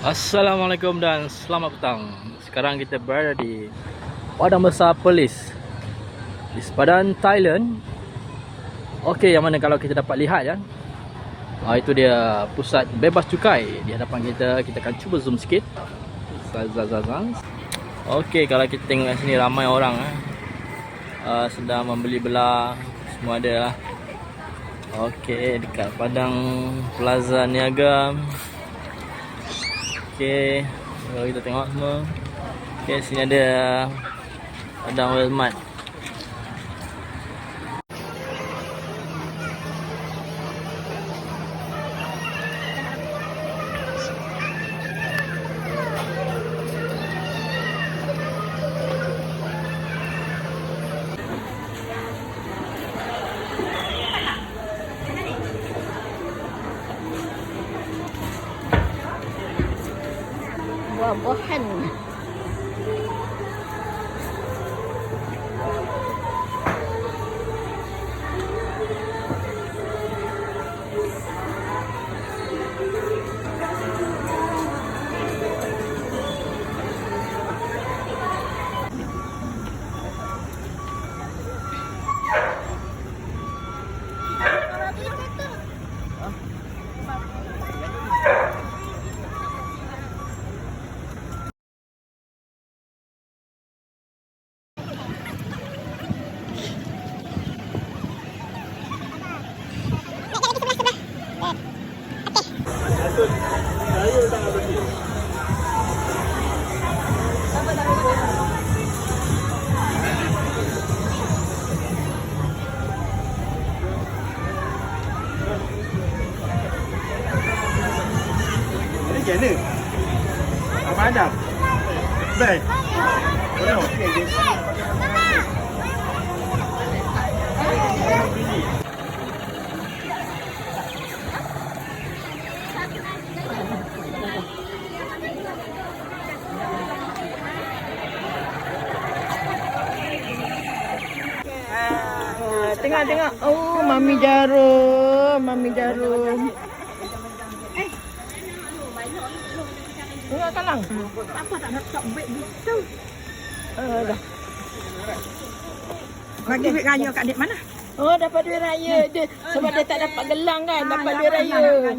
Assalamualaikum dan selamat petang. Sekarang kita berada di Padang Besar Perlis di sepadan Thailand. Okey, yang mana kalau kita dapat lihat ya. Ah itu dia pusat bebas cukai di hadapan kita. Kita akan cuba zoom sikit. Okey, kalau kita tengok kat sini ramai orang eh. Uh, sedang membeli belah semua ada lah. Okey, dekat Padang Plaza Niaga. Okey, kalau kita tengok semua. Okey, sini ada Padang ว่าบ่หัน Apa ada? Baik. Tengok. Ah, tengok tengok. Oh, mami jarum, mami jarum. Tengok kalang. Apa tak nak tak baik gitu. Uh, dah. Bagi duit raya kat dek mana? Oh, dapat duit raya. Dia, sebab dia tak dapat gelang kan, Ah, dapat duit raya. gelang,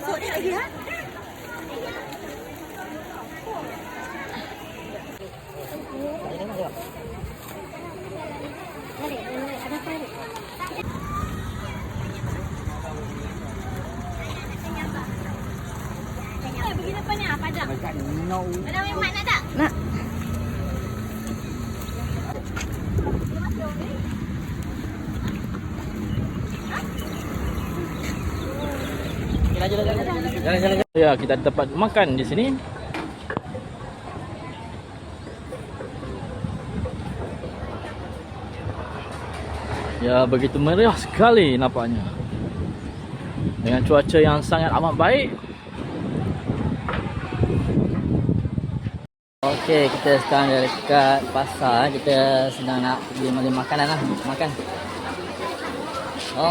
có chuột hay gì hết Begini apa nih? Apa aja? Mana main ada? RM10. Nak. Jalan-jalan. Ya, kita ada tempat makan di sini. Ya, begitu meriah sekali nampaknya. Dengan cuaca yang sangat amat baik. Okey, kita sekarang dekat pasar. Kita sedang nak beli makanan lah. Makan.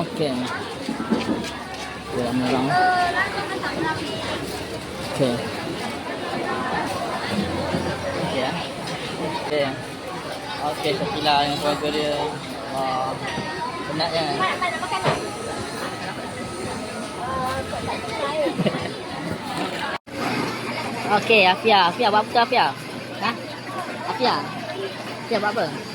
Okey. Ramai orang. Okey. Okey ya. Dengan keluarga dia. Wah. Penat kan? Okey, Afia. Afia, buat apa tu Afia? Afia. Afia buat apa?